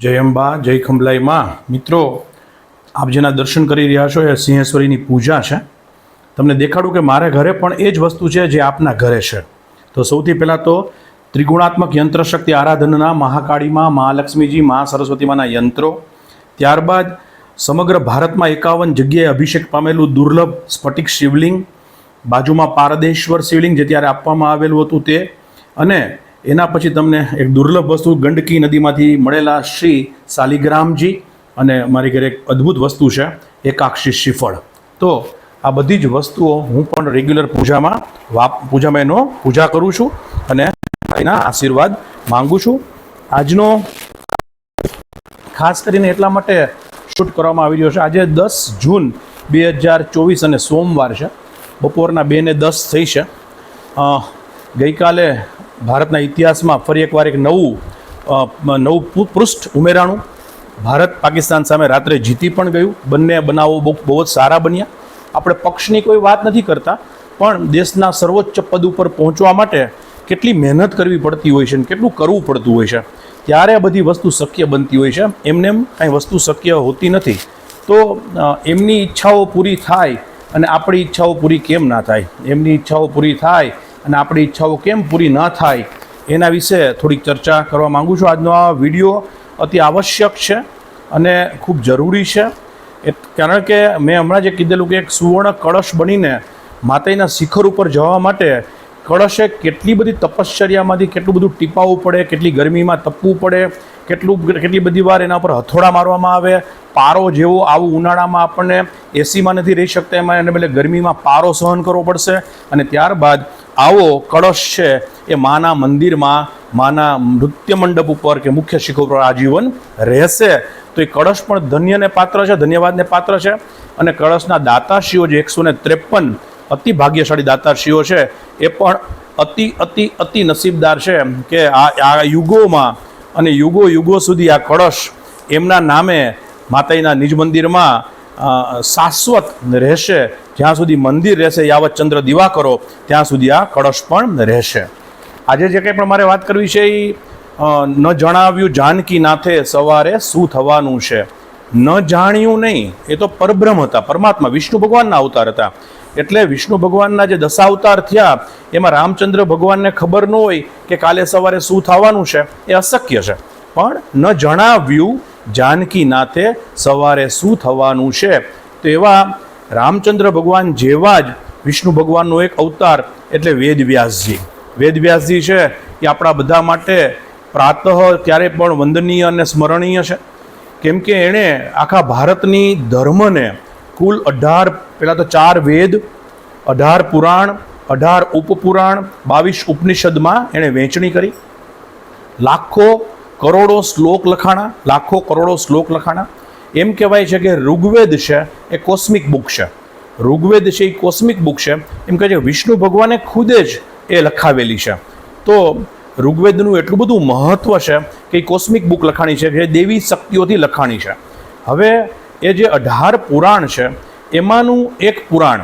જય અંબા, જય ખંભલાઈ માં. મિત્રો, આપ જેના દર્શન કરી રહ્યા છો, એ સિંહેશ્વરીની પૂજા છે. તમને દેખાડું કે મારે ઘરે પણ એ જ વસ્તુ છે જે આપના ઘરે છે. તો સૌથી પહેલાં તો ત્રિગુણાત્મક યંત્રશક્તિ આરાધનના મહાકાળીમાં મહાલક્ષ્મીજી મહા સરસ્વતીમાંના યંત્રો. ત્યારબાદ સમગ્ર ભારતમાં એકાવન જગ્યાએ અભિષેક પામેલું દુર્લભ સ્ફટિક શિવલિંગ. બાજુમાં પારદેશ્વર શિવલિંગ જે ત્યારે આપવામાં આવેલું હતું તે. અને એના પછી તમને એક દુર્લભ વસ્તુ ગંડકી નદીમાંથી મળેલા શ્રી શાલિગ્રામજી અને મારી ઘરે એક અદ્ભુત વસ્તુ છે, એકાક્ષી શ્રીફળ. તો આ બધી જ વસ્તુઓ હું પણ રેગ્યુલર પૂજામાં વાપ, પૂજામાં એનો પૂજા કરું છું અને એના આશીર્વાદ માંગુ છું. આજનો ખાસ કરીને એટલા માટે શૂટ કરવામાં આવી રહ્યો છે, આજે દસ જૂન બે હજાર ચોવીસ અને સોમવાર છે. બપોરના બે ને દસ થઈ છે. ગઈકાલે ભારતના ઇતિહાસમાં ફરી એકવાર એક નવું નવું પૃષ્ઠ ઉમેરાણું. ભારત પાકિસ્તાન સામે રાત્રે જીતી પણ ગયું. બંને બનાવો બહુ બહુ જ સારા બન્યા. આપણે પક્ષની કોઈ વાત નથી કરતા, પણ દેશના સર્વોચ્ચ પદ ઉપર પહોંચવા માટે કેટલી મહેનત કરવી પડતી હોય છે અને કેટલું કરવું પડતું હોય છે. ત્યારે આ બધી વસ્તુ શક્ય બનતી હોય છે. એમને એમ કાંઈ વસ્તુ શક્ય હોતી નથી. તો એમની ઈચ્છાઓ પૂરી થાય અને આપણી ઈચ્છાઓ પૂરી કેમ ના થાય? એમની ઈચ્છાઓ પૂરી થાય અને આપણી ઈચ્છાઓ કેમ પૂરી ન થાય એના વિશે થોડીક ચર્ચા કરવા માંગુ છું. આજનો આ વીડિયો અતિ આવશ્યક છે અને ખૂબ જરૂરી છે. એ કારણ કે મેં હમણાં જે કીધેલું કે એક સુવર્ણ કળશ બનીને માતાજીના શિખર ઉપર જવા માટે કળશે કેટલી બધી તપશ્ચર્યામાંથી કેટલું બધું ટીપાવવું પડે, કેટલી ગરમીમાં તપવું પડે, કેટલું કેટલી બધી વાર એના પર હથોડા મારવામાં આવે, પારો જેવો આવું ઉનાળામાં આપણને એસીમાં નથી રહી શકતા, એમાં એને બદલે ગરમીમાં પારો સહન કરવો પડશે અને ત્યારબાદ આવો કળશ છે એ માના મંદિરમાં, માના નૃત્ય મંડપ ઉપર કે મુખ્ય શિખર ઉપર આજીવન રહેશે. તો એ કળશ પણ ધન્યને પાત્ર છે, ધન્યવાદને પાત્ર છે. અને કળશના દાતાશ્રીઓ જે એકસો ને ત્રેપન અતિ ભાગ્યશાળી દાતાશ્રીઓ છે, એ પણ અતિ અતિ અતિ નસીબદાર છે કે આ આ યુગોમાં અને યુગો યુગો સુધી આ કળશ એમના નામે માતાજીના નિજ મંદિરમાં શાશ્વત રહેશે. જ્યાં સુધી મંદિર રહેશે, યાવત ચંદ્ર દિવા કરો, ત્યાં સુધી આ કળશ પણ રહેશે. આજે જે કંઈ પણ મારે વાત કરવી છે એ ન જણાવ્યું જાનકી નાથે સવારે શું થવાનું છે? ન જાણ્યું નહીં. એ તો પરબ્રહ્મ હતા, પરમાત્મા, વિષ્ણુ ભગવાનના અવતાર હતા. એટલે વિષ્ણુ ભગવાનના જે દશાવતાર થયા, એમાં રામચંદ્ર ભગવાનને ખબર ન હોય કે કાલે સવારે શું થવાનું છે, એ અશક્ય છે. પણ ન જણાવ્યું જાનકી નાથે સવારે શું થવાનું છે? તો એવા રામચંદ્ર ભગવાન જેવા જ વિષ્ણુ ભગવાનનો એક અવતાર, એટલે વેદવ્યાસજી. વેદવ્યાસજી છે એ આપણા બધા માટે પ્રાતઃ ત્યારે પણ વંદનીય અને સ્મરણીય છે. કેમ કે એણે આખા ભારતની ધર્મને કુલ અઢાર પહેલાં તો ચાર વેદ, અઢાર પુરાણ, અઢાર ઉપપુરાણ, બાવીસ ઉપનિષદમાં એણે વહેંચણી કરી. લાખો કરોડો શ્લોક લખાણા, લાખો કરોડો શ્લોક લખાણા. એમ કહેવાય છે કે ઋગ્વેદ છે, એ કોસ્મિક બુક છે. ઋગ્વેદ છે, એ કોસ્મિક બુક છે. એમ કહે છે, વિષ્ણુ ભગવાને ખુદે જ એ લખાવેલી છે. તો ઋગ્વેદનું એટલું બધું મહત્ત્વ છે કે એ કોસ્મિક બુક લખાણી છે કે દેવી શક્તિઓથી લખાણી છે. હવે એ જે અઢાર પુરાણ છે, એમાંનું એક પુરાણ,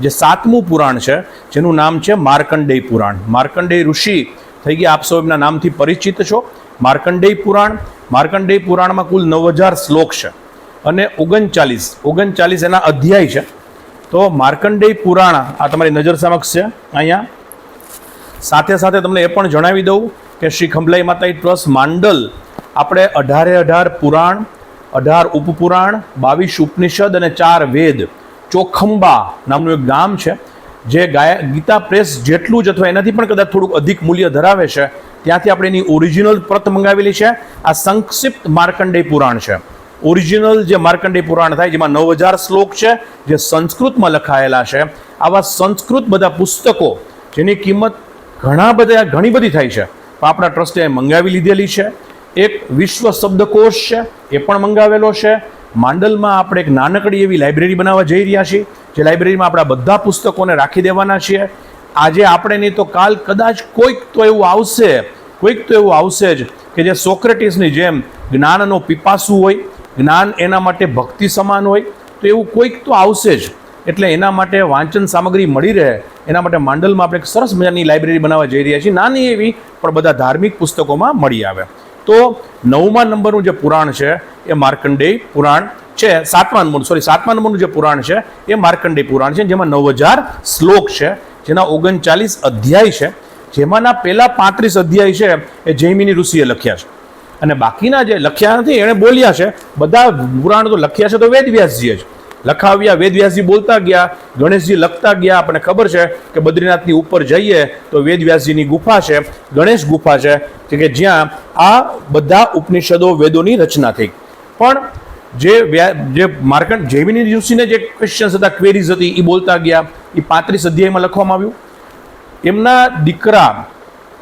જે સાતમું પુરાણ છે, જેનું નામ છે માર્કંડેય પુરાણ. માર્કંડેય ઋષિ, થઈ ગયા આપ સૌ એમના નામથી પરિચિત છો. માર્કંડેય પુરાણ. માર્કંડેય પુરાણમાં કુલ નવ હજાર શ્લોક છે. અને ઓગણચાલીસ ઓગણચાલીસ એના અધ્યાય છે. તો માર્કંડેય પુરાણ આ તમારી નજર સમક્ષ છે. અહીંયા સાથે સાથે તમને એ પણ જણાવી દઉં કે શ્રી ખંભલાઈ માતાઈ ટ્રસ્ટ માંડલ આપણે અઢારે અઢાર પુરાણ, અઢાર ઉપપુરાણ, બાવીસ ઉપનિષદ અને ચાર વેદ ચોખંબા નામનું એક ગામ છે. જે ગાય, ગીતા પ્રેસ જેટલું જ અથવા એનાથી પણ કદાચ થોડુંક અધિક મૂલ્ય ધરાવે છે, ત્યાંથી આપણે એની ઓરિજિનલ પ્રત મંગાવેલી છે. આ સંક્ષિપ્ત માર્કંડેય પુરાણ છે. ઓરિજિનલ જે માર્કંડેય પુરાણ થાય, જેમાં નવ હજાર શ્લોક છે, જે સંસ્કૃતમાં લખાયેલા છે. આવા સંસ્કૃત બધા પુસ્તકો, જેની કિંમત ઘણા બધા, ઘણી બધી થાય છે. પણ આપણા ટ્રસ્ટે મંગાવી લીધેલી છે. એક વિશ્વ શબ્દકોશ છે, એ પણ મંગાવેલો છે. માંડલમાં આપણે એક નાનકડી એવી લાઇબ્રેરી બનાવવા જઈ રહ્યા છીએ. જે લાઇબ્રેરીમાં આપણા બધા પુસ્તકોને રાખી દેવાના છીએ. આજે આપણે નહીં તો કાલ કદાચ કોઈક તો એવું આવશે, કોઈક તો એવું આવશે જ કે જે સોક્રેટિસની જેમ જ્ઞાનનો પીપાસુ હોય, જ્ઞાન એના માટે ભક્તિ સમાન હોય, તો એવું કોઈક તો આવશે જ. એટલે એના માટે વાંચન સામગ્રી મળી રહે. એના માટે માંડલમાં આપણે એક સરસ મજાની લાઇબ્રેરી બનાવવા જઈ રહ્યા છીએ. નાની એવી, પણ બધા ધાર્મિક પુસ્તકોમાં મળી આવે. તો નવમા નંબરનું જે પુરાણ છે, એ માર્કંડેય પુરાણ છે. સાતમા નંબરનું સોરી સાતમા નંબરનું જે પુરાણ છે, એ માર્કંડેય પુરાણ છે, જેમાં નવ હજાર શ્લોક છે, જેના ઓગણચાલીસ અધ્યાય છે. જેમાંના પહેલા પાંત્રીસ અધ્યાય છે, એ જૈમિની ઋષિએ લખ્યા છે. અને બાકીના જે લખ્યા નથી એણે બોલ્યા છે. બધા પુરાણ તો લખ્યા છે, તો વેદવ્યાસજીએ જ. લખાવ્યા વેદવ્યાસજી બોલતા ગયા, ગણેશજી લખતા ગયા. આપણને ખબર છે કે બદ્રીનાથની ઉપર જઈએ તો વેદવ્યાસજીની ગુફા છે, ગણેશ ગુફા છે, કે જ્યાં આ બધા ઉપનિષદો, વેદોની રચના થઈ. પણ જે જે માર્કંડ જૈમિની ઋષિને જે ક્વેશ્ચન્સ હતા ક્વેરીઝ હતી એ બોલતા ગયા. એ પાંત્રીસ અધ્યાયમાં લખવામાં આવ્યું. એમના દીકરા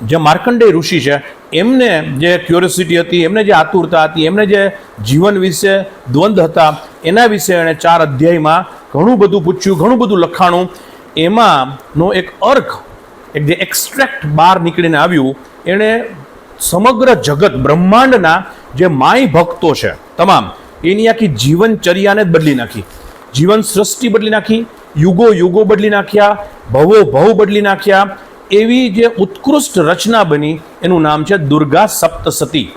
જે માર્કંડેય ઋષિ છે, એમને જે ક્યુરિયોસિટી હતી, એમને જે આતુરતા હતી, એમને જે જીવન વિશે દ્વંદ્વ હતા, એના વિશે એણે ચાર અધ્યાયમાં ઘણું બધું પૂછ્યું, ઘણું બધું લખાણું. એમાંનો એક અર્ક એક જે એક્સ્ટ્રેક્ટ બહાર નીકળીને આવ્યું, એણે સમગ્ર જગત, બ્રહ્માંડના જે માય ભક્તો છે, તમામ, એની આખી જીવનચર્યાને જ બદલી નાખી. જીવન સૃષ્ટિ બદલી નાખી, યુગો યુગો બદલી નાખ્યા, ભવો ભવ બદલી નાખ્યા એવી જે ઉત્કૃષ્ટ રચના બની, એનું નામ છે દુર્ગા સપ્તસતી.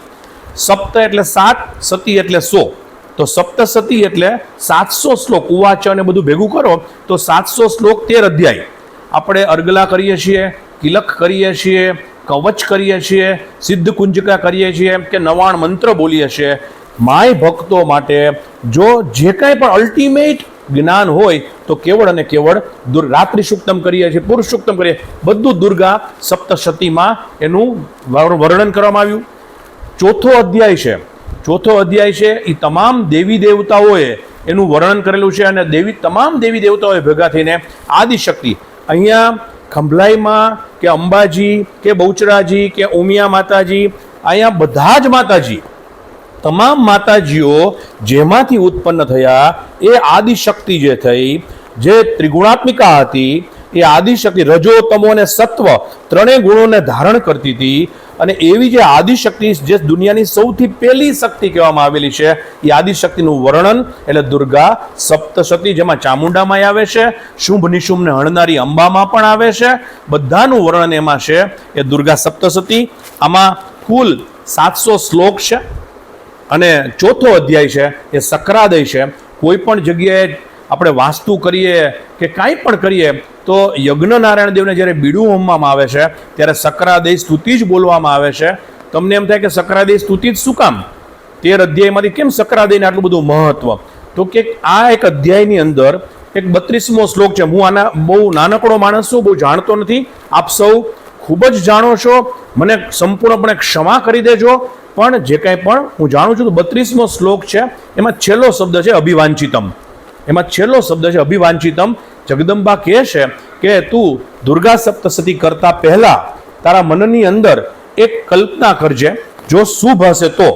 સપ્ત એટલે સાત, સતી એટલે સો. તો સપ્તસતી એટલે સાતસો શ્લોક ઉવાચન અને બધું ભેગું કરો, તો સાતસો શ્લોક તેર અધ્યાય. આપણે અર્ગલા કરીએ છીએ કિલક કરીએ છીએ, કવચ કરીએ છીએ, સિદ્ધ કુંજકા કરીએ છીએ કે નવાણ મંત્ર બોલીએ છીએ. માય ભક્તો માટે જો જે કાંઈ પણ અલ્ટિમેટ જ્ઞાન હોય તો કેવળ અને કેવળ દુર રાત્રિ સુક્તમ કરીએ છીએ, પુરુષ કરીએ બધું દુર્ગા સપ્તશતીમાં એનું વર- વર્ણન કરવામાં આવ્યું. ચોથો અધ્યાય છે. ચોથો અધ્યાય છે એ તમામ દેવી દેવતાઓએ એનું વર્ણન કરેલું છે અને દેવી તમામ દેવી દેવતાઓએ ભેગા થઈને આદિશક્તિ, અહીંયા ખંભલાઈમાં કે અંબાજી, કે બહુચરાજી, કે ઉમિયા માતાજી, અહીંયા બધા જ માતાજી તમામ માતાજીઓ જેમાંથી ઉત્પન્ન થયા એ આદિશક્તિ જે થઈ, જે ત્રિગુણાત્મિકા હતી, એ આદિશક્તિ રજો તમો અને સત્વ ત્રણેય ગુણોને ધારણ કરતી હતી અને એવી જે આદિશક્તિ જે દુનિયાની સૌથી પહેલી શક્તિ કહેવામાં આવેલી છે, એ આદિશક્તિનું વર્ણન એટલે દુર્ગા, સપ્તશતી જેમાં ચામુંડામાં આવે છે, શુંભ નિશુંભને હણનારી અંબામાં પણ આવે છે, બધાનું વર્ણન એમાં છે, એ દુર્ગા સપ્તશતી, આમાં કુલ સાતસો શ્લોક છે. અને ચોથો અધ્યાય છે, એ સકરાદય છે. કોઈ પણ જગ્યાએ આપણે વાસ્તુ કરીએ કે કાંઈ પણ કરીએ, તો યજ્ઞ નારાયણ દેવને જ્યારે બીડું હોમવામાં આવે છે, ત્યારે સકરાદય સ્તુતિ જ બોલવામાં આવે છે. તમને એમ થાય કે સકરાદય સ્તુતિ જ શું કામ? તેર અધ્યાયમાંથી કેમ સકરાદયને આટલું બધું મહત્વ? તો કે આ એક અધ્યાયની અંદર એક બત્રીસમો શ્લોક છે. હું આના બહુ નાનકડો માણસ છું, બહુ જાણતો નથી. આપ સૌ ખૂબ જ જાણો છો. મને સંપૂર્ણપણે ક્ષમા કરી દેજો. પણ જે કાંઈ પણ હું જાણું છું, તો બત્રીસમો શ્લોક છે. એમાં છેલ્લો શબ્દ છે અભિવાંચિતમ એમાં છેલ્લો શબ્દ છે અભિવાંચિતમ જગદંબા કહે છે કે તું દુર્ગા સપ્તસતી કરતા પહેલાં તારા મનની અંદર એક કલ્પના કરજે. જો શુભ હશે તો.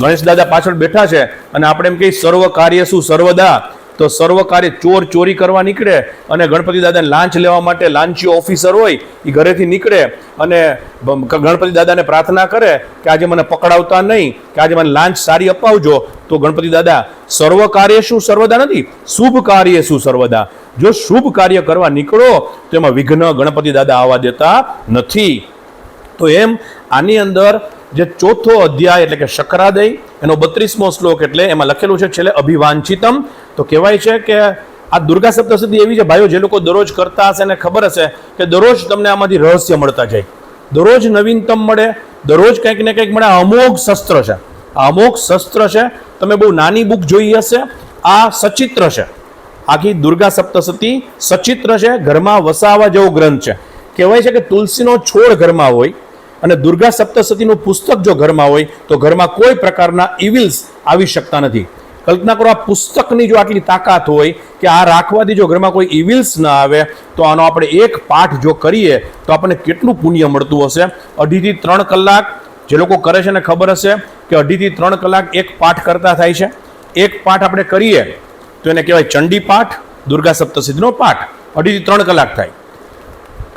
ગણેશ દાદા પાછળ બેઠા છે અને આપણે એમ કહીએ સર્વ કાર્ય શું સર્વદા. તો સર્વ ચોર ચોરી કરવા નીકળે અને ગણપતિ દાદાને લાંચ લેવા માટે લાંચી ઓફિસર હોય એ ઘરેથી નીકળે અને ગણપતિ દાદાને પ્રાર્થના કરે કે આજે મને પકડાવતા નહીં, કે આજે મને લાંચ સારી અપાવજો. તો ગણપતિ દાદા, સર્વ કાર્ય શું સર્વદા નથી? શુભ કાર્ય શું સર્વદા? જો શુભ કાર્ય કરવા નીકળો, તો એમાં વિઘ્ન ગણપતિ દાદા આવવા દેતા નથી. તો એમ આની અંદર જે ચોથો અધ્યાય એટલે કે શકરાદય, એનો બત્રીસમો શ્લોક એટલે એમાં લખેલું છે, છેલ્લે અભિવાંચિતમ તો કહેવાય છે કે આ દુર્ગા સપ્તશતી એવી છે, ભાઈઓ, જે લોકો દરરોજ કરતા હશે ને ખબર હશે કે દરરોજ તમને આમાંથી રહસ્ય મળતા જાય. દરરોજ નવીનતમ મળે, દરરોજ કંઈક ને કંઈક મળે. અમોઘ શસ્ત્ર છે. આ અમોઘ શસ્ત્ર છે. તમે બહુ નાની બુક જોઈ હશે. આ સચિત્ર છે. આખી દુર્ગા સપ્તશતી સચિત્ર છે. ઘરમાં વસાવા જેવો ગ્રંથ છે. કહેવાય છે કે તુલસીનો છોડ ઘરમાં હોય અને દુર્ગા સપ્તશતીનું પુસ્તક જો ઘરમાં હોય, તો ઘરમાં કોઈ પ્રકારના ઇવિલ્સ આવી શકતા નથી. કલ્પના કરો આ પુસ્તકની જો આટલી તાકાત હોય કે આ રાખવાથી જો ઘરમાં કોઈ ઇવિલ્સ ના આવે, તો આનો આપણે એક પાઠ જો કરીએ, તો આપણને કેટલું પુણ્ય મળતું હશે? અઢીથી ત્રણ કલાક જે લોકો કરે છે ને ખબર હશે કે અઢીથી ત્રણ કલાક એક પાઠ કરતા થાય છે. એક પાઠ આપણે કરીએ, તો એને કહેવાય ચંડી પાઠ, દુર્ગા સપ્તશતીનો પાઠ. અઢીથી ત્રણ કલાક થાય.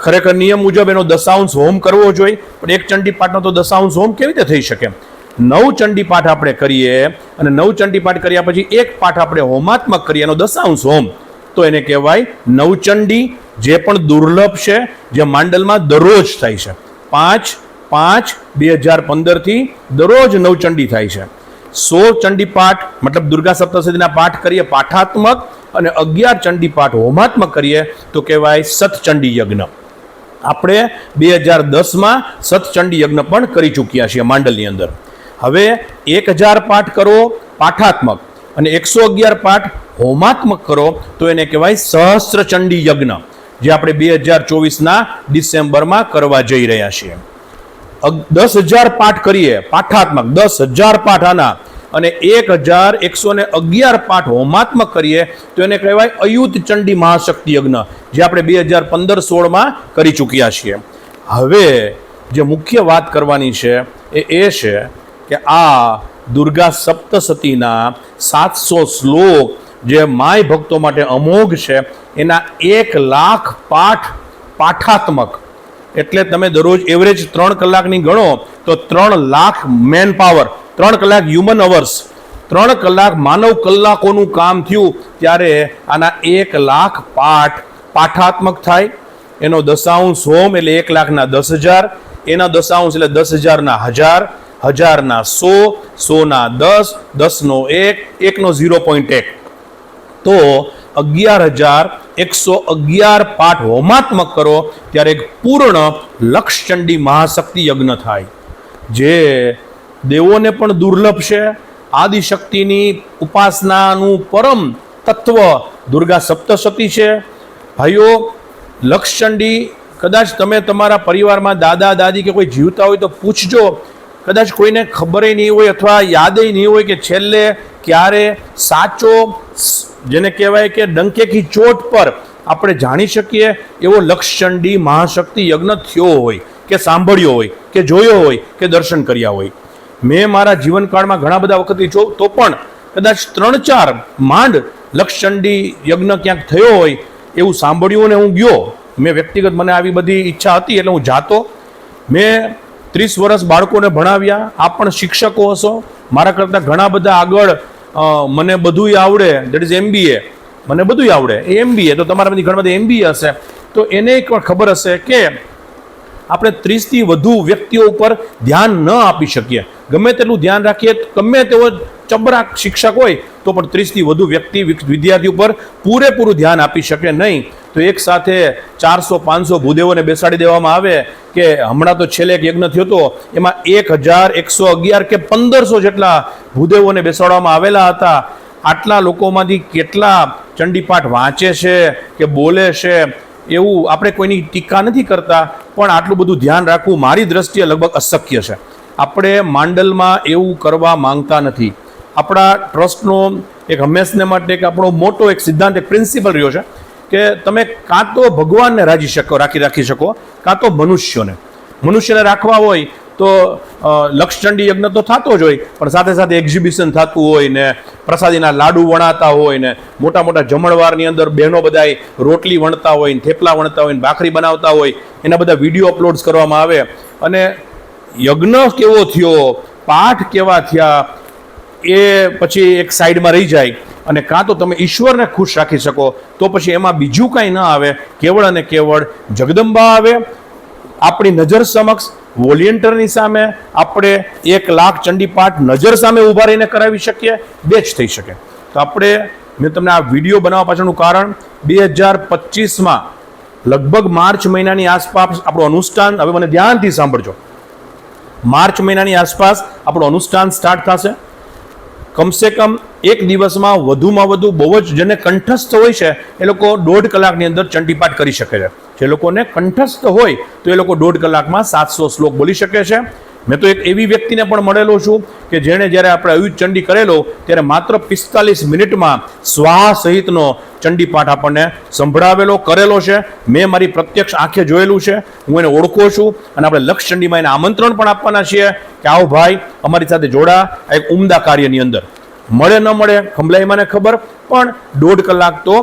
ખરેખર નિયમ મુજબ એનો દશાંશ હોમ કરવો જોઈએ, પણ એક ચંડી પાઠનો તો દશાંશ હોમ કેવી રીતે થઈ શકે? નવ ચંડી પાઠ આપણે કરીએ અને નવ ચંડી પાઠ કર્યા પછી એક પાઠ આપણે હોમાત્મક કરીએ, એનો દશાંશ હોમ. તો એને કહેવાય નવચંડી જે પણ દુર્લભ છે, જે માંડલમાં દરરોજ થાય છે. પાંચ પાંચ, બે હજાર પંદરથી દરરોજ નવચંડી થાય છે. સો ચંડી પાઠ, મતલબ દુર્ગા સપ્તશતીના પાઠ કરીએ પાઠાત્મક અને અગિયાર ચંડી પાઠ હોમાત્મક કરીએ, તો કહેવાય સતચંડી યજ્ઞ. આપણે બે હજાર દસમાં સતચંડી યજ્ઞ પણ કરી ચૂક્યા છીએ માંડલની અંદર. હવે એક હજાર પાઠ કરો, પાઠાત્મક. અને એકસો અગિયાર પાઠ હોમાત્મક કરો, તો એને કહેવાય સહસ્ત્રચંડી યજ્ઞ, જે આપણે બે હજાર ચોવીસના ડિસેમ્બરમાં કરવા જઈ રહ્યા છીએ. દસ હજાર પાઠ કરીએ, પાઠાત્મક. દસ હજાર પાઠ આના. અને એક હજાર એકસો ને અગિયાર પાઠ હોમાત્મક કરીએ, તો એને કહેવાય અયુત ચંડી મહાશક્તિ યજ્ઞ, જે આપણે બે હજાર પંદર સોળમાં કરી ચૂક્યા છીએ. હવે જે મુખ્ય વાત કરવાની છે, એ એ છે કે આ દુર્ગા સપ્તસતીના સાતસો શ્લોક જે માય ભક્તો માટે અમોઘ છે, એના એક લાખ પાઠ પાઠાત્મક. એટલે તમે દરરોજ એવરેજ ત્રણ કલાકની ગણો, તો ત્રણ લાખ મેન પાવર ત્રણ કલાક હ્યુમન અવર્સ ત્રણ કલાક માનવ કલાકોનું કામ થયું, ત્યારે આના એક લાખ પાઠ પાઠાત્મક થાય. એનો દશાંશ હોમ એટલે એક લાખના દસ હજાર, એના દશાંશ એટલે દસ હજારના હજાર હજારના સો, સોના દસ, દસનો એક, એકનો ઝીરો પોઈન્ટ એક. તો અગિયાર હજાર એકસો અગિયાર પાઠ હોમાત્મક કરો, ત્યારે એક પૂર્ણ લક્ષચંડી મહાશક્તિ યજ્ઞ થાય. જે દેવોને પણ દુર્લભ છે. આદિશક્તિની ઉપાસનાનું પરમ તત્વ દુર્ગા સપ્તશતી છે. ભાઈઓ, લક્ષચંડી, કદાચ તમે તમારા પરિવારમાં દાદા, દાદી કે કોઈ જીવતા હોય તો પૂછજો કદાચ કોઈને ખબરે નહીં હોય અથવા યાદેય નહીં હોય કે છેલ્લે ક્યારે સાચો જેને કહેવાય કે ડંકેકી ચોટ પર આપણે જાણી શકીએ એવો લક્ષચંડી મહાશક્તિ યજ્ઞ થયો હોય, કે સાંભળ્યો હોય, કે જોયો હોય, કે દર્શન કર્યા હોય. મેં મારા જીવનકાળમાં ઘણા બધા વખતથી જો, તો પણ કદાચ ત્રણ ચાર માંડ લક્ષચંડી યજ્ઞ ક્યાંક થયો હોય એવું સાંભળ્યું અને હું ગયો. મેં વ્યક્તિગત મને આવી બધી ઈચ્છા હતી એટલે હું જાતો. મેં ત્રીસ વર્ષ બાળકોને ભણાવ્યા. આપ પણ શિક્ષકો હશો. મારા કરતાં ઘણા બધા આગળ મને બધુંય આવડે. દેટ ઇઝ એમબીએ મને બધુંય આવડે. એ એમબીએ તો તમારા બધી ઘણા બધા એમબીએ હશે. તો એને એક ખબર હશે કે આપણે ત્રીસથી વધુ વ્યક્તિઓ ઉપર ધ્યાન ન આપી શકીએ. ગમે તેટલું ધ્યાન રાખીએ ગમે તેવો ચબરાક શિક્ષક હોય તો પણ ત્રીસથી વધુ વ્યક્તિ વિદ્યાર્થી ઉપર પૂરેપૂરું ધ્યાન આપી શકે નહીં. તો એક સાથે ચારસો, પાંચસો ભૂદેવોને બેસાડી દેવામાં આવે કે હમણાં તો છેલ્લે એક યજ્ઞ થયો હતો, એમાં એક હજાર એકસો અગિયાર કે પંદરસો જેટલા ભૂદેવોને બેસાડવામાં આવેલા હતા. આટલા લોકોમાંથી કેટલા ચંડીપાઠ વાંચે છે કે બોલે છે એવું આપણે કોઈની ટીકા નથી કરતા, પણ આટલું બધું ધ્યાન રાખવું મારી દ્રષ્ટિએ લગભગ અશક્ય છે. આપણે માંડલમાં એવું કરવા માંગતા નથી. આપણા ટ્રસ્ટનો એક હંમેશને માટે એક આપણો મોટો એક સિદ્ધાંત, એક પ્રિન્સિપલ રહ્યો છે કે તમે કાં તો ભગવાનને રાજી શકો, રાખી રાખી શકો, કાં તો મનુષ્યોને. મનુષ્યને રાખવા હોય તો લક્ષચંડી યજ્ઞ તો થતો જ હોય, પણ સાથે સાથે એક્ઝિબિશન થતું હોય ને, પ્રસાદીના લાડુ વણાતા હોય ને, મોટા મોટા જમણવારની અંદર બહેનો બધાય રોટલી વણતા હોય ને, થેપલા વણતા હોય ને, ભાખરી બનાવતા હોય, એના બધા વીડિયો અપલોડ કરવામાં આવે. અને યજ્ઞ કેવો થયો? પાઠ કેવા થયા? એ પછી એક સાઈડમાં રહી જાય અને કાં તો તમે ઈશ્વરને ખુશ રાખી શકો, તો પછી એમાં બીજું કાંઈ ન આવે. કેવળ અને કેવળ જગદંબા આવે. આપણી નજર સમક્ષ વોલિયન્ટરની સામે આપણે એક લાખ ચંડીપાઠ નજર સામે ઊભા રહીને કરાવી શકીએ, બે જ થઈ શકે. તો આપણે, મેં તમને આ વીડિયો બનાવવા પાછળનું કારણ, બે હજાર પચીસમાં લગભગ માર્ચ મહિનાની આસપાસ આપણું અનુષ્ઠાન, હવે મને ધ્યાનથી સાંભળજો. માર્ચ મહિનાની આસપાસ આપણું અનુષ્ઠાન સ્ટાર્ટ થશે. કમસે કમ એક દિવસમાં વધુમાં વધુ બહુ જ જેને કંઠસ્થ હોય છે, એ લોકો દોઢ કલાકની અંદર ચંડીપાઠ કરી શકે છે. જે લોકોને કંઠસ્થ હોય, તો એ લોકો દોઢ કલાકમાં સાતસો શ્લોક બોલી શકે છે. મેં તો એક એવી વ્યક્તિને પણ મળેલો છું કે જેણે જ્યારે આપણે અયુજ ચંડી કરેલો, ત્યારે માત્ર પિસ્તાલીસ મિનિટમાં સ્વાહા સહિતનો ચંડીપાઠ આપણને સંભળાવેલો, કરેલો છે. મેં મારી પ્રત્યક્ષ આંખે જોયેલું છે. હું એને ઓળખું છું અને આપણે લક્ષ ચંડીમાં એને આમંત્રણ પણ આપવાના છીએ કે આવો ભાઈ, અમારી સાથે જોડા આ એક ઉમદા કાર્યની અંદર. મળે ન મળે, ખંભલાઈ મને ખબર, પણ દોઢ કલાક તો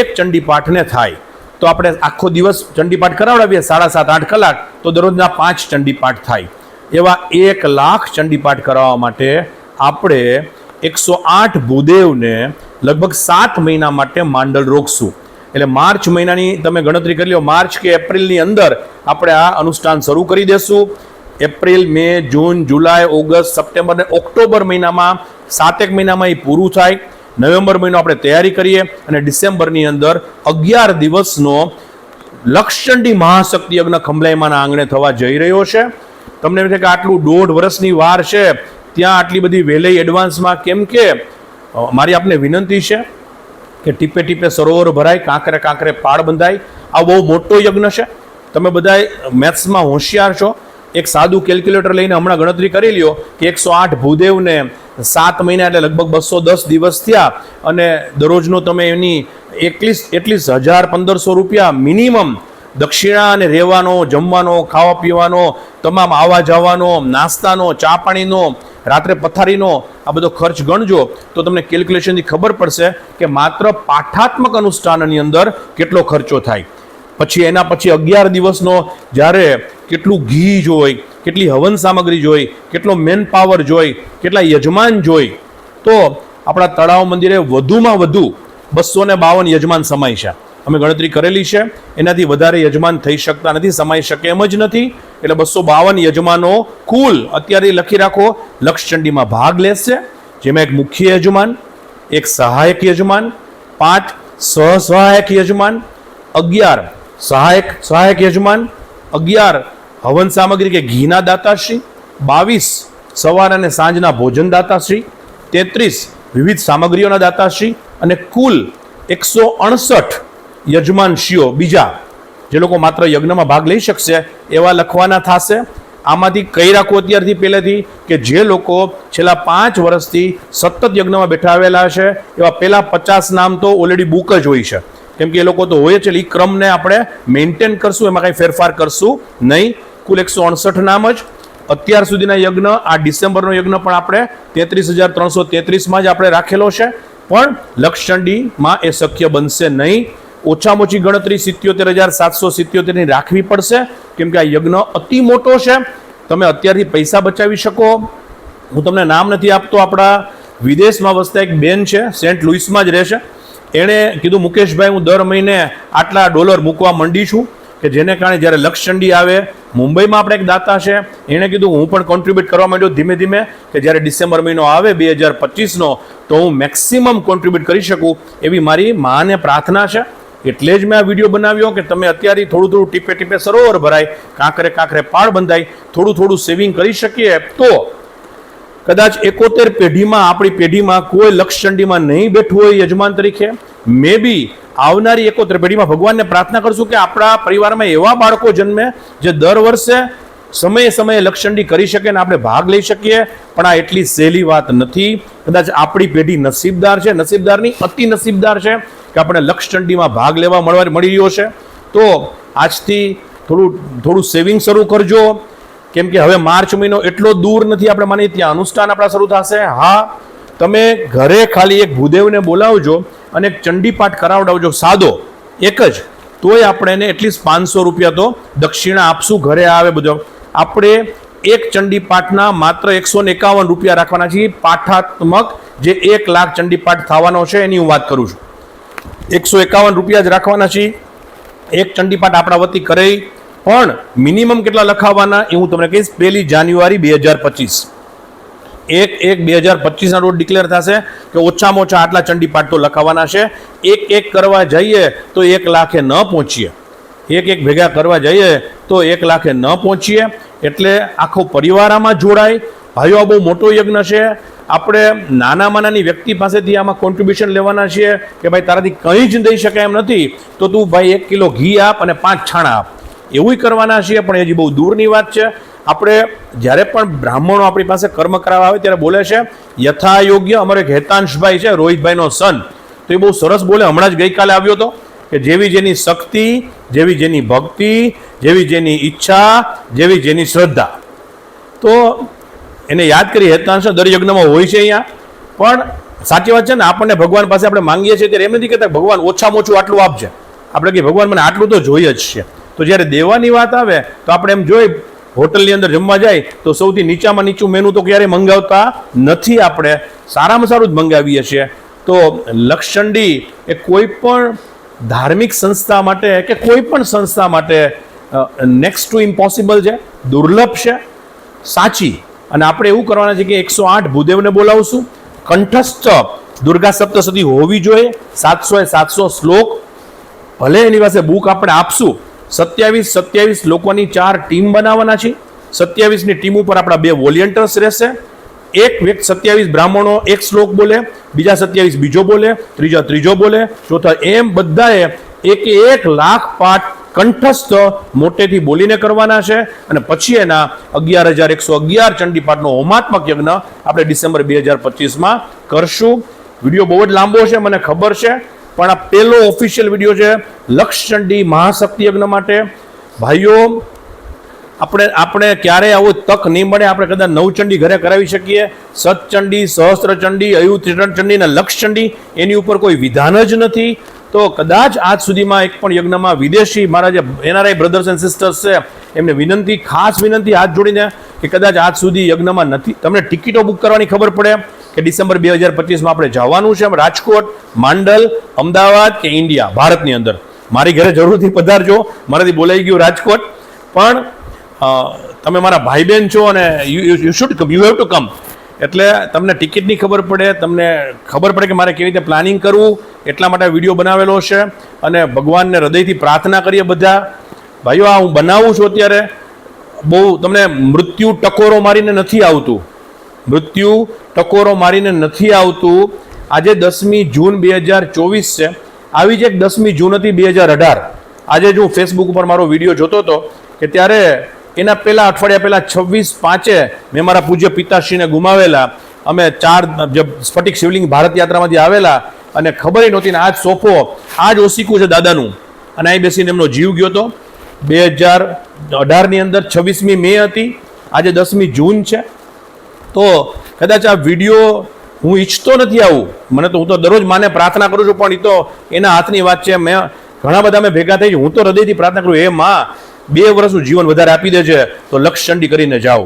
એક ચંડીપાઠને થાય. તો આપણે આખો દિવસ ચંડીપાઠ કરાવડાવીએ, સાડા સાત, આઠ કલાક, તો દરરોજના પાંચ ચંડીપાઠ થાય. એવા એક લાખ ચંડીપાઠ કરાવવા માટે આપણે એકસો આઠ ભૂદેવને લગભગ સાત મહિના માટે માંડલ રોકશું. એટલે માર્ચ મહિનાની તમે ગણતરી કરી લો, માર્ચ કે એપ્રિલની અંદર આપણે આ અનુષ્ઠાન શરૂ કરી દેશું. એપ્રિલ, મે, જૂન, જુલાઈ, ઓગસ્ટ, સપ્ટેમ્બર ને ઓક્ટોબર મહિનામાં સાતેક મહિનામાં એ પૂરું થાય. નવેમ્બર મહિનો આપણે તૈયારી કરીએ અને ડિસેમ્બરની અંદર અગિયાર દિવસનો લક્ષચંડી મહાશક્તિ યજ્ઞ ખંભલાઈમાના આંગણે થવા જઈ રહ્યો છે. તમને એમ છે કે આટલું દોઢ વર્ષની વાર છે, ત્યાં આટલી બધી વહેલી એડવાન્સમાં કેમ કે મારી આપને વિનંતી છે કે ટીપે ટીપે સરોવર ભરાય, કાંકરે કાંકરે પાળ બંધાય. આ બહુ મોટો યજ્ઞ છે. તમે બધા મેથ્સમાં હોશિયાર છો. એક સાદું કેલ્ક્યુલેટર લઈને હમણાં ગણતરી કરી લ્યો કે એકસો આઠ ભૂદેવને સાત મહિના એટલે લગભગ બસો દસ દિવસ થયા અને દરરોજનો તમે એની એકલીસ, એટલીસ હજાર પંદરસો રૂપિયા મિનિમમ દક્ષિણા અને રહેવાનો, જમવાનો ખાવા પીવાનો તમામ આવવા જવાનો, નાસ્તાનો ચા પાણીનો રાત્રે પથારીનો, આ બધો ખર્ચ ગણજો તો તમને કેલ્ક્યુલેશનથી ખબર પડશે કે માત્ર પાઠાત્મક અનુષ્ઠાનની અંદર કેટલો ખર્ચો થાય. પછી એના પછી અગિયાર દિવસનો જ્યારે કેટલું ઘી જોઈ, કેટલી હવન સામગ્રી જોઈ, કેટલો મેન પાવર જોઈ, કેટલા યજમાન જોઈ, તો આપણા તળાવ મંદિરે વધુમાં વધુ બસો ને બાવન યજમાન સમાય છે. અમે ગણતરી કરેલી છે. એનાથી વધારે યજમાન થઈ શકતા નથી, સમાઈ શકે એમ જ નથી. એટલે બસો બાવન યજમાનો કુલ, અત્યારે લખી રાખો, લક્ષચંડીમાં ભાગ લેશે. જેમાં એક મુખ્ય યજમાન, એક સહાયક યજમાન, પાંચ સહસહાયક યજમાન, અગિયાર સહાયક સહાયક યજમાન, અગિયાર હવન સામગ્રી કે ઘીના દાતાશ્રી, બાવીસ સવાર અને સાંજના ભોજન દાતાશ્રી, તેત્રીસ વિવિધ સામગ્રીઓના દાતાશ્રી અને કુલ એકસો અણસઠ યજમાનશ્રીઓ બીજા, જે લોકો માત્ર યજ્ઞમાં ભાગ લઈ શકશે, એવા લખવાના થશે. આમાંથી કઈ રાખો અત્યારથી પહેલેથી? કે જે લોકો છેલ્લા પાંચ વર્ષથી સતત યજ્ઞમાં બેઠા આવેલા છે, એવા પહેલાં પચાસ નામ તો ઓલરેડી બુક જ હોય છે. કેમ કે એ લોકો તો હોય છે એ ક્રમને આપણે મેન્ટેન કરશું, એમાં કાંઈ ફેરફાર કરશું નહીં. કુલ એકસો અડસઠ નામ જ. અત્યાર સુધીના યજ્ઞ, આ ડિસેમ્બરનો યજ્ઞ પણ આપણે તેત્રીસ હજાર ત્રણસો તેત્રીસમાં જ આપણે રાખેલો છે. પણ લક્ષચંડીમાં એ શક્ય બનશે નહીં. ઓછામાં ઓછી ગણતરી સિત્યોતેર હજાર સાતસો સિત્યોતેરની રાખવી પડશે. કેમ કે આ યજ્ઞ અતિ મોટો છે. તમે અત્યારથી પૈસા બચાવી શકો. હું તમને નામ નથી આપતો. આપણા વિદેશમાં વસતા એક બેન છે, સેન્ટ લુઇસમાં જ રહેશે એણે કીધું, મુકેશભાઈ, હું દર મહિને આટલા ડોલર મૂકવા માંડી છું કે જેને કારણે જ્યારે લક્ષચંડી આવે, મુંબઈમાં આપણે એક દાતા છે. એણે કીધું, હું પણ કોન્ટ્રીબ્યુટ કરવા માંડ્યો ધીમે ધીમે કે જ્યારે ડિસેમ્બર મહિનો આવે બે હજાર પચીસનો, તો હું મેક્સિમમ કોન્ટ્રીબ્યુટ કરી શકું. એવી મારી માને પ્રાર્થના છે. એટલે જ મેં આ વીડિયો બનાવ્યો કે તમે અત્યારે થોડું થોડું ટીપે ટીપે સરોવર ભરાય, કાંકરે કાંકરે પાળ બંધાય, થોડું થોડું સેવિંગ કરી શકીએ, તો કદાચ એકોતેર પેઢીમાં આપણી પેઢીમાં કોઈ લક્ષચંડીમાં નહીં બેઠું હોય યજમાન તરીકે. મે બી આવનારી એકોતેર પેઢીમાં ભગવાનને પ્રાર્થના કરશું કે આપણા પરિવારમાં એવા બાળકો જન્મે જે દર વર્ષે સમયે સમયે લક્ષંડી કરી શકે ને આપણે ભાગ લઈ શકીએ, પણ આ એટલી સહેલી વાત નથી. કદાચ આપણી પેઢી નસીબદાર છે, નસીબદારની અતિ નસીબદાર છે કે આપણે લક્ષચંડીમાં ભાગ લેવા મળવા મળી રહ્યો છે. તો આજથી થોડું થોડું સેવિંગ શરૂ કરજો. કેમ કે હવે માર્ચ મહિનો એટલો દૂર નથી, આપણે માની ત્યાં અનુષ્ઠાન આપણા શરૂ થશે. હા, તમે ઘરે ખાલી એક ભૂદેવને બોલાવજો અને એક ચંડીપાઠ કરાવડાવજો, સાદો. એક જ. તોય આપણે એને એટલીસ્ટ પાંચસો રૂપિયા તો દક્ષિણા આપશું, ઘરે આવે બધો. આપણે એક ચંડીપાઠના માત્ર એકસો ને એકાવન રૂપિયા રાખવાના છીએ. પાઠાત્મક જે એક લાખ ચંડીપાઠ થવાનો છે એની હું વાત કરું છું. એકસો એકાવન રૂપિયા જ રાખવાના છીએ. એક ચંડીપાઠ આપણા વતી કરે પણ મિનિમમ કેટલા લખાવવાના એ હું તમને કહીશ. પહેલી જાન્યુઆરી બે હજાર પચીસ. એક એક બે હજાર પચીસના રોજ ડિક્લેર થશે કે ઓછામાં ઓછા આટલા ચંડીપાઠ તો લખાવવાના છે. એક એક કરવા જઈએ તો એક લાખે ન પહોંચીએ. એક એક ભેગા કરવા જઈએ તો એક લાખે ન પહોંચીએ. એટલે આખો પરિવાર આમાં જોડાય. ભાઈઓ, આ બહુ મોટો યજ્ઞ છે. આપણે નાનામાં નાની વ્યક્તિ પાસેથી આમાં કોન્ટ્રીબ્યુશન લેવાના છીએ કે ભાઈ તારાથી કંઈ જ દઈ શકાય એમ નથી. તો તું ભાઈ એક કિલો ઘી આપ અને પાંચ છાણા આપ. એવું કરવાના છીએ, પણ હજી બહુ દૂરની વાત છે. આપણે જ્યારે પણ બ્રાહ્મણો આપણી પાસે કર્મ કરાવવા આવે ત્યારે બોલે છે, યથાયોગ્ય અમારે ઘેતાંશભાઈ છે, રોહિતભાઈનો સન તો એ બહુ સરસ બોલે. હમણાં જ ગઈકાલે આવ્યો હતો કે જેવી જેની શક્તિ, જેવી જેની ભક્તિ, જેવી જેની ઈચ્છા, જેવી જેની શ્રદ્ધા. તો એને યાદ કરી હેતાંશ દર યજ્ઞમાં હોય છે અહીંયા. પણ સાચી વાત છે ને, આપણને ભગવાન પાસે આપણે માંગીએ છીએ ત્યારે એમ નથી કહેતા ભગવાન ઓછામાં ઓછું આટલું આપજે. આપણે કે ભગવાન, મને આટલું તો જોઈએ જ છે. તો જ્યારે દેવાની વાત આવે, તો આપણે એમ જોઈ, હોટલની અંદર જમવા જાય, તો સૌથી નીચામાં નીચું મેનુ તો ક્યારેય મંગાવતા નથી આપણે. સારામાં સારું જ મંગાવીએ છીએ. તો લક્ષંડી એ કોઈ પણ ધાર્મિક સંસ્થા માટે કે કોઈ પણ સંસ્થા માટે નેક્સ્ટ ટુ ઇમ્પોસિબલ છે, દુર્લભ છે, સાચી. અને આપણે એવું કરવાના છે કે એકસો આઠ ભૂદેવને બોલાવશું. કંઠસ્થ દુર્ગા સપ્તસતી હોવી જોઈએ, સાતસો એ સાતસો શ્લોક. ભલે એની પાસે બુક આપણે આપશું. સત્યાવીસ સત્યાવીસ લોકોની ચાર ટીમ બનાવવાના છે. સત્યાવીસની ટીમ ઉપર આપણા બે વોલિયન્ટર્સ રહેશે. એક વ્યક્તિ સત્યાવીસ બ્રાહ્મણો એક શ્લોક બોલે, બીજા સત્યાવીસ બીજો બોલે, ત્રીજા ત્રીજો બોલે, ચોથા એમ બધાએ એક એક લાખ પાઠ કંઠસ્થ મોટેથી બોલીને કરવાના છે. અને પછી એના અગિયાર હજાર એકસો અગિયાર ચંડીપાઠનો હોમાત્મક યજ્ઞ આપણે ડિસેમ્બર બે હજાર પચીસમાં કરશું. વીડિયો બહુ જ લાંબો છે, મને ખબર છે. પણ આ પહેલો ઓફિશિયલ વીડિયો છે લક્ષચંડી મહાશક્તિ યજ્ઞ માટે. ભાઈઓ આપણે આપણે ક્યારેય આવો તક નહીં મળે, આપણે કદાચ નવચંડી ઘરે કરાવી શકીએ. સતચંડી સહસ્ત્રચંડી અયુત્રણ ચંડી અને લક્ષચંડી, એની ઉપર કોઈ વિધાન જ નથી. તો કદાચ આજ સુધીમાં એક પણ યજ્ઞમાં વિદેશી મારા જે એનઆરઆઈ બ્રધર્સ એન્ડ સિસ્ટર્સ છે, એમને વિનંતી, ખાસ વિનંતી હાથ જોડીને કે કદાચ આજ સુધી યજ્ઞમાં નથી. તમને ટિકિટો બુક કરવાની ખબર પડે કે ડિસેમ્બર બે હજાર પચીસમાં આપણે જવાનું છે રાજકોટ, માંડલ, અમદાવાદ કે ઇન્ડિયા, ભારતની અંદર. મારી ઘરે જરૂરથી પધારજો. મારાથી બોલાઈ ગયું રાજકોટ. પણ તમે મારા ભાઈ બહેન છો અને you you should come you have to come એટલે તમને ટિકિટની ખબર પડે, તમને ખબર પડે કે મારે કેવી રીતે પ્લાનિંગ કરવું, એટલા માટે વીડિયો બનાવેલો છે. અને ભગવાનને હૃદયથી પ્રાર્થના કરીએ બધા. ભાઈઓ, આ હું બનાવું છું અત્યારે. બહુ તમને મૃત્યુ ટકોરો મારીને નથી આવતું. મૃત્યુ ટકોરો મારીને નથી આવતું. આજે દસમી જૂન બે હજાર ચોવીસ છે. આવી જ એક દસમી જૂન હતી બે હજાર અઢાર. આજે જ હું ફેસબુક ઉપર મારો વીડિયો જોતો હતો કે ત્યારે એના પહેલાં અઠવાડિયા પહેલાં છવ્વીસ પાંચે મેં મારા પૂજ્ય પિતાશ્રીને ગુમાવેલા. અમે ચાર, જે સ્ફટિક શિવલિંગ ભારત યાત્રામાંથી આવેલા અને ખબર નહોતી ને આજ સોફો આ જ ઓસીકું છે દાદાનું. અને અહીં બેસીને એમનો જીવ ગયો હતો બે હજાર અઢારની અંદર છવ્વીસમી મે હતી. આજે દસમી જૂન છે. તો કદાચ આ વીડિયો હું ઈચ્છતો નથી આવું. મને તો હું તો દરરોજ માને પ્રાર્થના કરું છું, પણ એ તો એના હાથની વાત છે. મેં ઘણા બધા મેં ભેગા થઈ, હું તો હૃદયથી પ્રાર્થના કરું હે માં બે વર્ષનું જીવન વધારે આપી દે છે તો લક્ષચંડી કરીને જાઓ.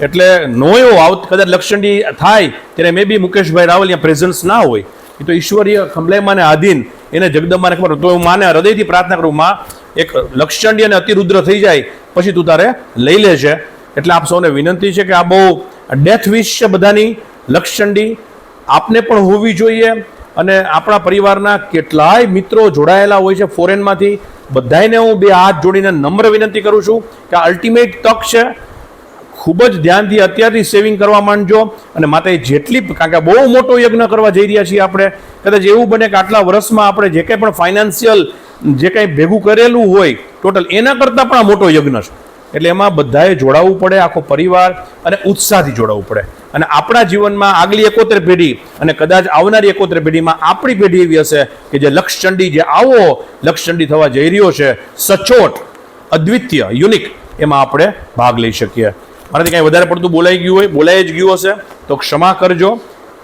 એટલે નો એવો આવ કદાચ લક્ષચંડી થાય, ત્યારે મે બી મુકેશભાઈ રાવલ પ્રેઝન્સ ના હોય. એ તો ઈશ્વરીય ખંભલાઈમાને આધીન એને જગદંબાને ખબર. તો હું માને હૃદયથી પ્રાર્થના કરું, માં, એક લક્ષચંડી અને અતિરુદ્ર થઈ જાય, પછી તું તારે લઈ લે છે એટલે આપ સૌને વિનંતી છે કે આ બહુ ડેથ વિશ છે બધાની, લક્ષચંડી. આપને પણ હોવી જોઈએ અને આપણા પરિવારના કેટલાય મિત્રો જોડાયેલા હોય છે ફોરેનમાંથી બધાયને હું બે હાથ જોડીને નમ્ર વિનંતી કરું છું કે અલ્ટિમેટ તક છે. ખૂબ જ ધ્યાનથી અત્યારથી સેવિંગ કરવા માંડજો અને માતા જેટલી કારણ કે બહુ મોટો યજ્ઞ કરવા જઈ રહ્યા છીએ આપણે. કદાચ એવું બને કે આટલા વર્ષમાં આપણે જે કંઈ પણ ફાઇનાન્શિયલ જે કંઈ ભેગું કરેલું હોય ટોટલ એના કરતાં પણ આ મોટો યજ્ઞ છે. એટલે એમાં બધાએ જોડાવવું પડે, આખો પરિવાર અને ઉત્સાહથી જોડાવવું પડે. અને આપણા જીવનમાં આગલી એકોતેર પેઢી અને કદાચ આવનારી એકોતેર પેઢીમાં આપણી પેઢી એવી હશે કે જે લક્ષચંડી જે આવો, લક્ષચંડી થવા જઈ રહ્યો છે, સચોટ, અદ્વિતીય, યુનિક, એમાં આપણે ભાગ લઈ શકીએ. મારાથી કાંઈ વધારે પડતું બોલાઈ ગયું હોય, બોલાઈ જ ગયું હશે, તો ક્ષમા કરજો.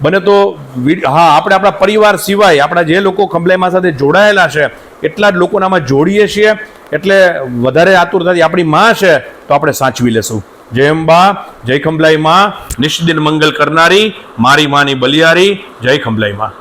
બને તો હા, આપણે આપણા પરિવાર સિવાય, આપણા જે લોકો ખંભલાઈમાં સાથે જોડાયેલા છે, એટલા જ લોકોને આમાં જોડીએ છીએ. એટલે વધારે આતુરતાથી આપણી માં છે, તો આપણે સાચવી લેશું. જય અંબા જય ખંભલાઈ માં નિષ્દિન મંગલ કરનારી મારી માની બલિયારી જય ખંભલાઈ માં